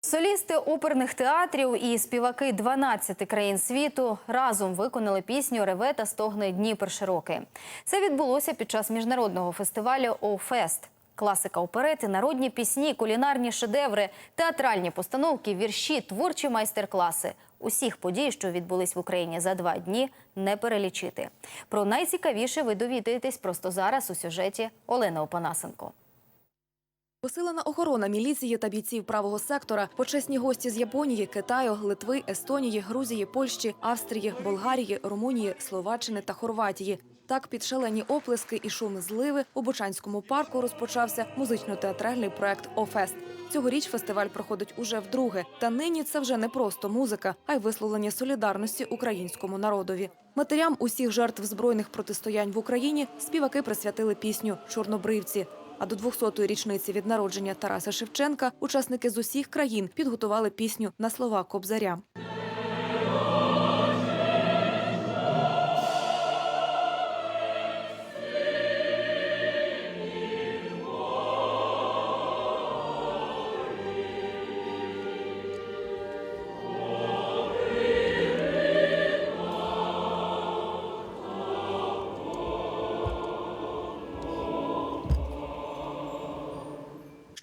Солісти оперних театрів і співаки 12 країн світу разом виконали пісню Реве та стогне Дніпр широкий. Це відбулося під час міжнародного фестивалю «Оуфест». Класика оперети, народні пісні, кулінарні шедеври, театральні постановки, вірші, творчі майстер-класи. Усіх подій, що відбулись в Україні за два дні, не перелічити. Про найцікавіше ви довідаєтесь просто зараз у сюжеті Олени Опанасенко. Посилена охорона міліції та бійців правого сектора, почесні гості з Японії, Китаю, Литви, Естонії, Грузії, Польщі, Австрії, Болгарії, Румунії, Словаччини та Хорватії. Так, під шалені оплески і шум зливи у Бучанському парку розпочався музично-театральний проект «Офест». Цьогоріч фестиваль проходить уже вдруге. Та нині це вже не просто музика, а й висловлення солідарності українському народові. Матерям усіх жертв збройних протистоянь в Україні співаки присвятили пісню Чорнобривці. А до 200-ї річниці від народження Тараса Шевченка учасники з усіх країн підготували пісню на слова Кобзаря.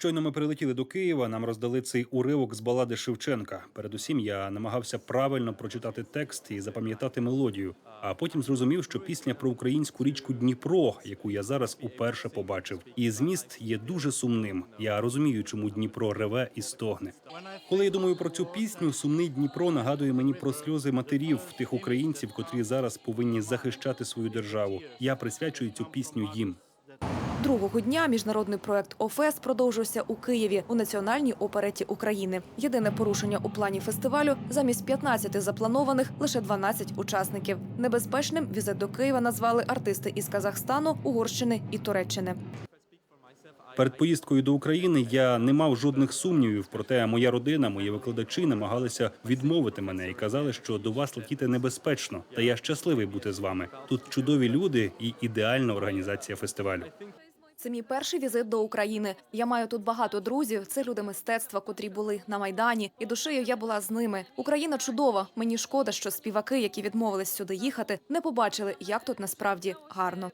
Щойно ми прилетіли до Києва. Нам роздали цей уривок з балади Шевченка. Передусім, я намагався правильно прочитати текст і запам'ятати мелодію. А потім зрозумів, що пісня про українську річку Дніпро, яку я зараз уперше побачив, і зміст є дуже сумним. Я розумію, чому Дніпро реве і стогне. Коли я думаю про цю пісню, сумний Дніпро нагадує мені про сльози матерів тих українців, котрі зараз повинні захищати свою державу. Я присвячую цю пісню їм. Другого дня міжнародний проект «Офест» продовжився у Києві у Національній опереті України. Єдине порушення у плані фестивалю – замість 15 запланованих лише 12 учасників. Небезпечним візит до Києва назвали артисти із Казахстану, Угорщини і Туреччини. Перед поїздкою до України я не мав жодних сумнівів. Проте моя родина, мої викладачі намагалися відмовити мене і казали, що до вас летіти небезпечно. Та я щасливий бути з вами. Тут чудові люди і ідеальна організація фестивалю. Це мій перший візит до України. Я маю тут багато друзів. Це люди мистецтва, котрі були на майдані, і душею я була з ними. Україна чудова. Мені шкода, що співаки, які відмовились сюди їхати, не побачили, як тут насправді гарно.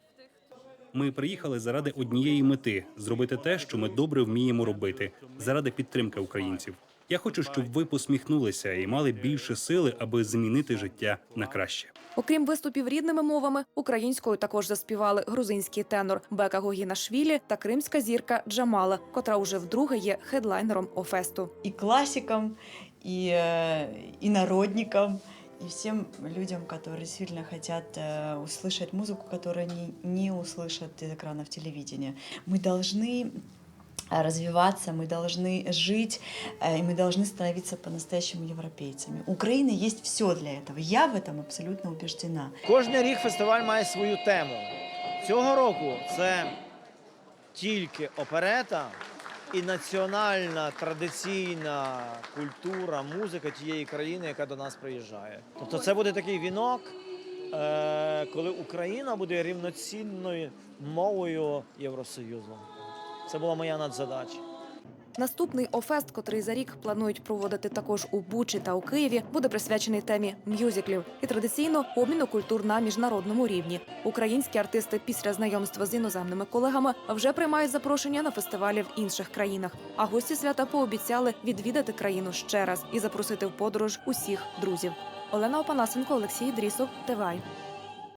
Ми приїхали заради однієї мети зробити те, що ми добре вміємо робити, заради підтримки українців. Я хочу, щоб ви посміхнулися і мали більше сили, аби змінити життя на краще. Окрім виступів рідними мовами, українською також заспівали грузинський тенор Бека Гогінашвілі та кримська зірка Джамала, котра уже вдруге є хедлайнером Офесту. и классикам, и, э, и народникам, и всем людям, которые действительно хотят э, услышать музыку, которую они не услышат из экранов телевидения. Мы должны э, развиваться, мы должны жить, э, и мы должны становиться по-настоящему европейцами. У Украины есть все для этого. Я в этом абсолютно убеждена. Кожний рік фестиваль має свою тему. Цього року це тільки оперета і національна традиційна культура, музика тієї країни, яка до нас приїжджає. Тобто це буде такий вінок, е, коли Україна буде рівноцінною мовою Євросоюзу. Це була моя надзадача. Наступний Офест, котрий за рік планують проводити також у Бучі та у Києві, буде присвячений темі мюзиклів і традиційно обміну культур на міжнародному рівні. Українські артисти після знайомства з іноземними колегами вже приймають запрошення на фестивалі в інших країнах. А гості свята пообіцяли відвідати країну ще раз і запросити в подорож усіх друзів. Олена Опанасенко, Олексій Дрісов, ТВАЙ.